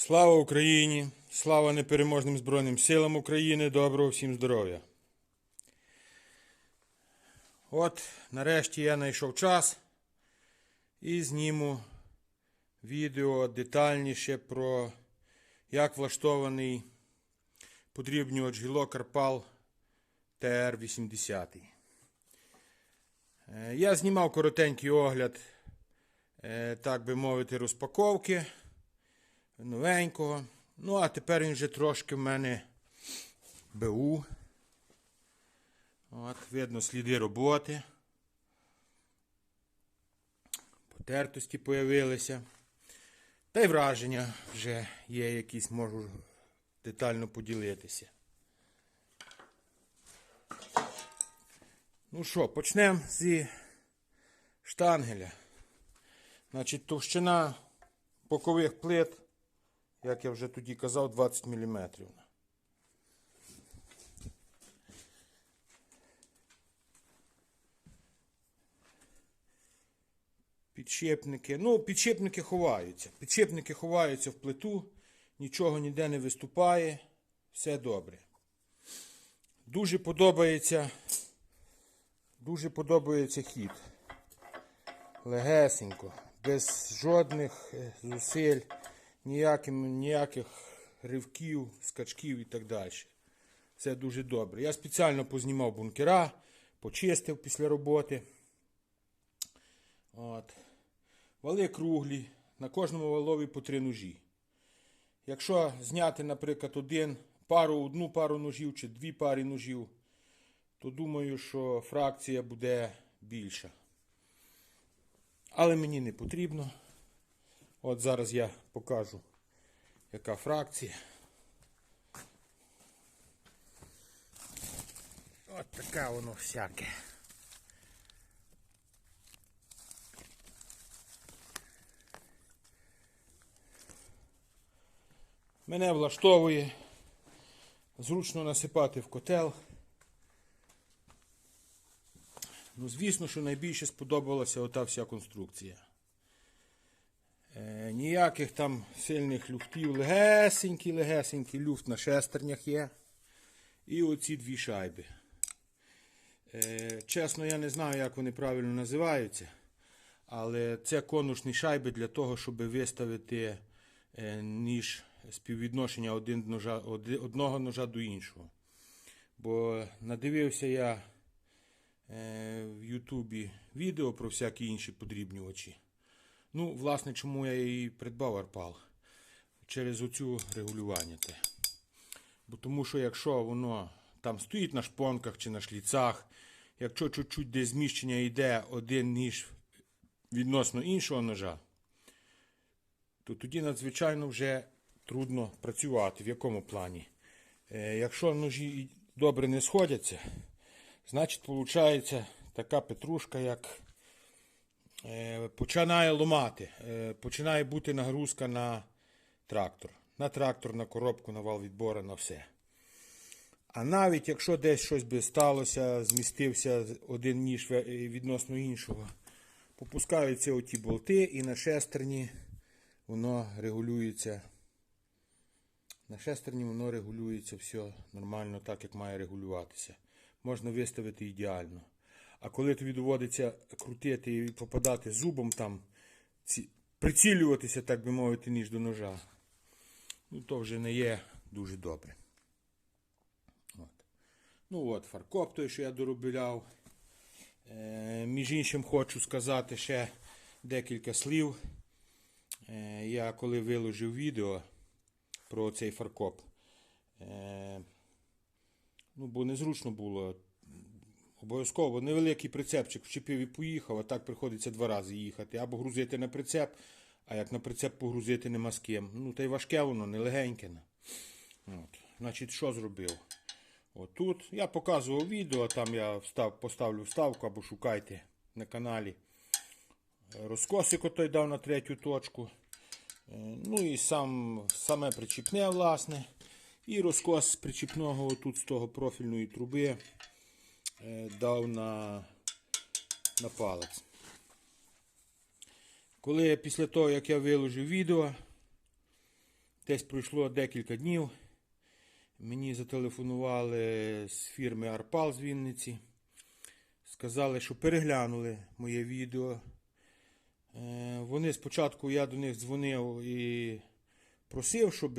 Слава Україні! Слава непереможним Збройним силам України! Доброго всім здоров'я! От, нарешті я знайшов час і зніму відео детальніше про як влаштований подрібнювач гілок Карпал ТР-80. Е, Я знімав коротенький огляд, е, так би мовити, розпаковки новенького. Ну, а тепер він вже трошки в мене БУ. От, видно сліди роботи. Потертості появилися. Та й враження вже є якісь, можу детально поділитися. Ну що, почнемо зі штангеля. Значить, товщина бокових плит, як я вже тоді казав, 20 мм. Підшипники. Ну, підшипники ховаються. Підшипники ховаються в плиту, нічого ніде не виступає, все добре. Дуже подобається. Дуже подобається хід. Легесенько, без жодних е, зусиль, ніяким, ніяких ривків, скачків і так далі. Все дуже добре. Я спеціально познімав бункера, почистив після роботи. От. Вали круглі, на кожному валові по три ножі. Якщо зняти, наприклад, один, пару, одну пару ножів чи дві пари ножів, то думаю, що фракція буде більша. Але мені не потрібно. От зараз я покажу, яка фракція. От така воно всяке. Мене влаштовує зручно насипати в котел. Ну, звісно, що найбільше сподобалася ота вся конструкція. Е, ніяких там сильних люфтів, легесенький, легесенький люфт на шестернях є. І оці дві шайби. Е, чесно, я не знаю, як вони правильно називаються. Але це конусні шайби для того, щоб виставити е, ніж співвідношення один ножа, одного ножа до іншого. Бо надивився я в Ютубі відео про всякі інші подрібнювачі. Ну, власне, чому я і придбав арпал? Через оцю регулювання. те. Бо тому що якщо воно там стоїть на шпонках чи на шліцах, якщо чуть-чуть десь зміщення йде один ніж відносно іншого ножа, то тоді надзвичайно вже трудно працювати. В якому плані? Е, якщо ножі добре не сходяться, значить виходить така петрушка, як починає ломати, е, починає бути нагрузка на трактор. На трактор, на коробку, на вал відбора, на все. А навіть якщо десь щось би сталося, змістився один ніж відносно іншого, попускаються оті болти і на шестерні воно регулюється. На шестерні воно регулюється все нормально, так як має регулюватися. Можна виставити ідеально. А коли тобі доводиться крутити і попадати зубом там, ці, прицілюватися, так би мовити, ніж до ножа, ну то вже не є дуже добре. От. Ну от, фаркоп той, що я доробляв. Е, між іншим хочу сказати ще декілька слів. Е, я коли виложив відео про цей фаркоп, е, ну, бо незручно було. Обов'язково невеликий прицепчик вчепив і поїхав, а так приходиться два рази їхати. Або грузити на прицеп, а як на прицеп погрузити нема з ким. Ну, та й важке воно, не легеньке. От. Значить, що зробив? Отут. Я показував відео, там я встав, поставлю вставку або шукайте на каналі. Розкосик отой дав на третю точку. Е, Ну і сам, саме причіпне, власне. І розкос причіпного отут з того профільної труби дав на, на палець. Коли після того, як я виложив відео, Десь пройшло декілька днів. Мені зателефонували з фірми Арпал з Вінниці. Сказали, що переглянули моє відео. Е, Вони спочатку я до них дзвонив і просив, щоб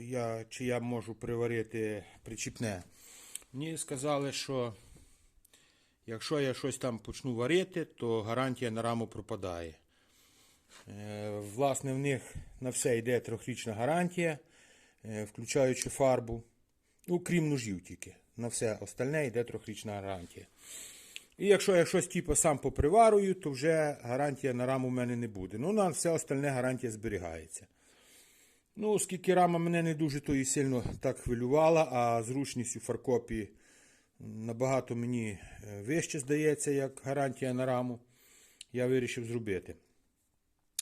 я, чи я можу приварити причіпне. Мені сказали, що якщо я щось там почну варити, то гарантія на раму пропадає. Е, Власне, в них на все йде трьохрічна гарантія, е, включаючи фарбу. Ну, крім ножів тільки. На все остальне йде трьохрічна гарантія. І якщо я щось типу сам поприварую, то вже гарантія на раму в мене не буде. Ну, на все остальне гарантія зберігається. Ну, оскільки рама мене не дуже то і сильно так хвилювала, а зручність у фаркопі набагато мені е, вище здається, як гарантія на раму, я вирішив зробити.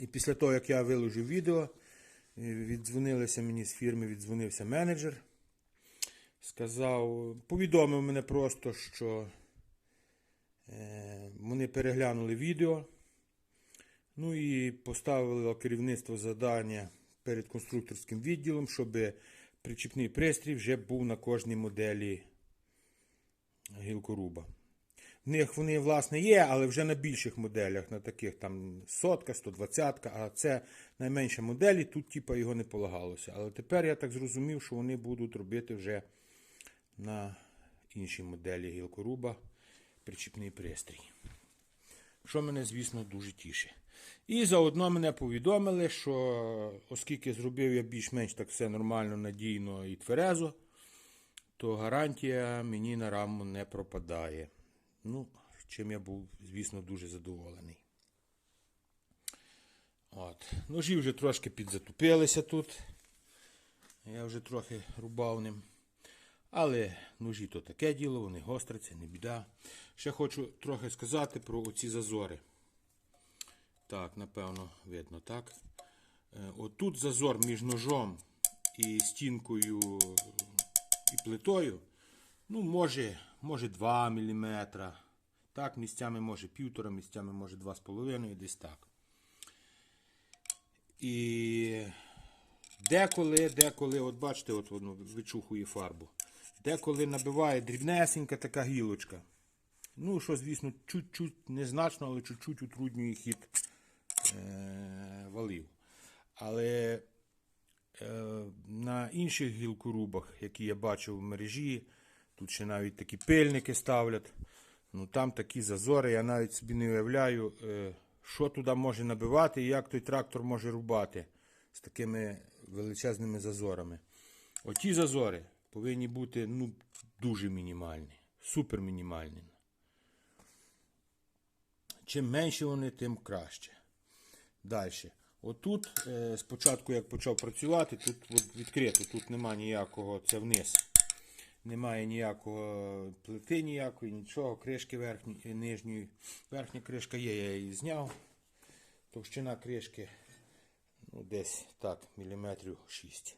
І після того, як я виложив відео, е, віддзвонилися мені з фірми, віддзвонився менеджер. Сказав, повідомив мене просто, що е, вони переглянули відео. Ну і поставило керівництво завдання перед конструкторським відділом, щоб причіпний пристрій вже був на кожній моделі гілкоруба. В них вони, власне, є, але вже на більших моделях, на таких там сотка, 120, а це найменші моделі, тут типа його не полагалося. Але тепер я так зрозумів, що вони будуть робити вже на іншій моделі гілкоруба причіпний пристрій. Що мене, звісно, дуже тішить. І заодно мене повідомили, що оскільки зробив я більш-менш так все нормально, надійно і тверезо, то гарантія мені на раму не пропадає. Ну, чим я був, звісно, дуже задоволений. От. Ножі вже трошки підзатупилися тут. Я вже трохи рубав ним. Але ножі то таке діло, вони гостряться, не біда. Ще хочу трохи сказати про оці зазори. Так, напевно, видно, так. Е, Отут зазор між ножом і стінкою і плитою. Ну, може, може 2 мм. Так, місцями може 1,5, місцями може 2,5, десь так. І деколи, деколи, от бачите, от воно вичухує фарбу. Деколи набиває дрібнесенька така гілочка. Ну, що, звісно, чуть-чуть незначно, але чуть-чуть утруднює хід е- валів. Але на інших гілкорубах, які я бачив в мережі, тут ще навіть такі пильники ставлять. Ну там такі зазори, я навіть собі не уявляю, е- що туди може набивати і як той трактор може рубати з такими величезними зазорами. Оті зазори повинні бути ну, дуже мінімальні, супер мінімальні. Чим менше вони, тим краще. Далі. Отут, е, спочатку, як почав працювати, тут відкрито, тут немає ніякого, це вниз. Немає ніякого плити, ніякої, нічого, кришки верхні, е, нижньої. Верхня кришка є, я її зняв. Товщина кришки ну, десь так, міліметрів 6.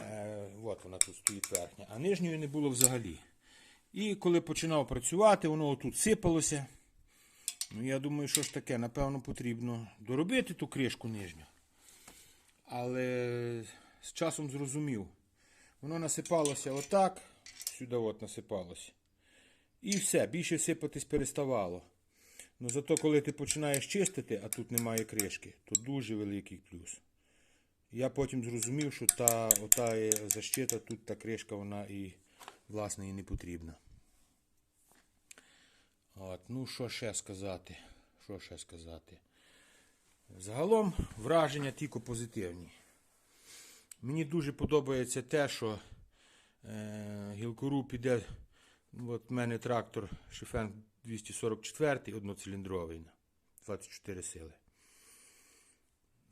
Е, от вона тут стоїть верхня, а нижньої не було взагалі. І коли починав працювати, воно тут сипалося. Ну, я думаю, що ж таке, напевно, потрібно доробити ту кришку нижню. Але з часом зрозумів. Воно насипалося отак, сюди от насипалося. І все, більше сипатись переставало. Ну зато коли ти починаєш чистити, а тут немає кришки, то дуже великий плюс. Я потім зрозумів, що та ота защита, тут та кришка, вона і власне і не потрібна. От, ну що ще сказати? Що ще сказати? Загалом враження тільки позитивні. Мені дуже подобається те, що е, гілкоруб іде. От в мене трактор Шифен 244 одноциліндровий. 24 сили.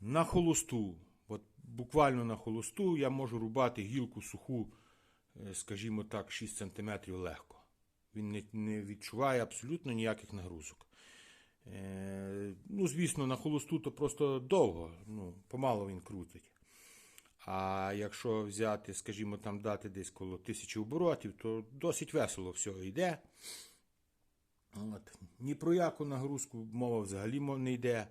На холосту. От буквально на холосту я можу рубати гілку суху, е, скажімо так, 6 см легко. Він не, відчуває абсолютно ніяких нагрузок. Е, ну, звісно, на холосту то просто довго, ну, помало він крутить. А якщо взяти, скажімо, там дати десь коло тисячі оборотів, то досить весело все йде. От. Ні про яку нагрузку мова взагалі не йде.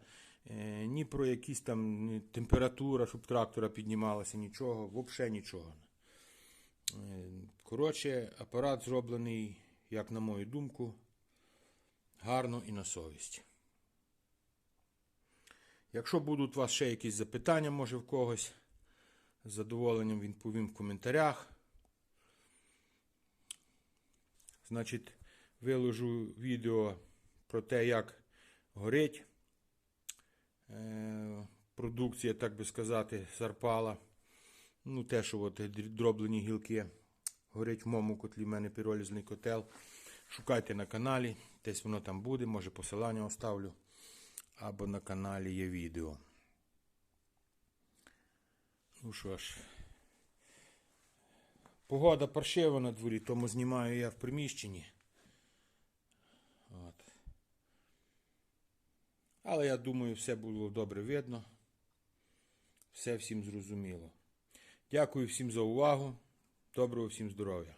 Е, ні про якісь там температура, щоб трактора піднімалася, нічого, взагалі нічого. Е, Коротше, апарат зроблений, як на мою думку, гарно і на совість. Якщо будуть у вас ще якісь запитання, може в когось, з задоволенням відповім в коментарях. Значить, виложу відео про те, як горить е, продукція, так би сказати, Сарпала. Ну, те, що от дроблені гілки горить в моєму котлі, в мене піролізний котел. Шукайте на каналі, десь воно там буде, може посилання оставлю. Або на каналі є відео. Ну що ж. Погода паршива на дворі, тому знімаю я в приміщенні. От. Але я думаю, все було добре видно. Все всім зрозуміло. Дякую всім за увагу. Доброго всім здоров'я.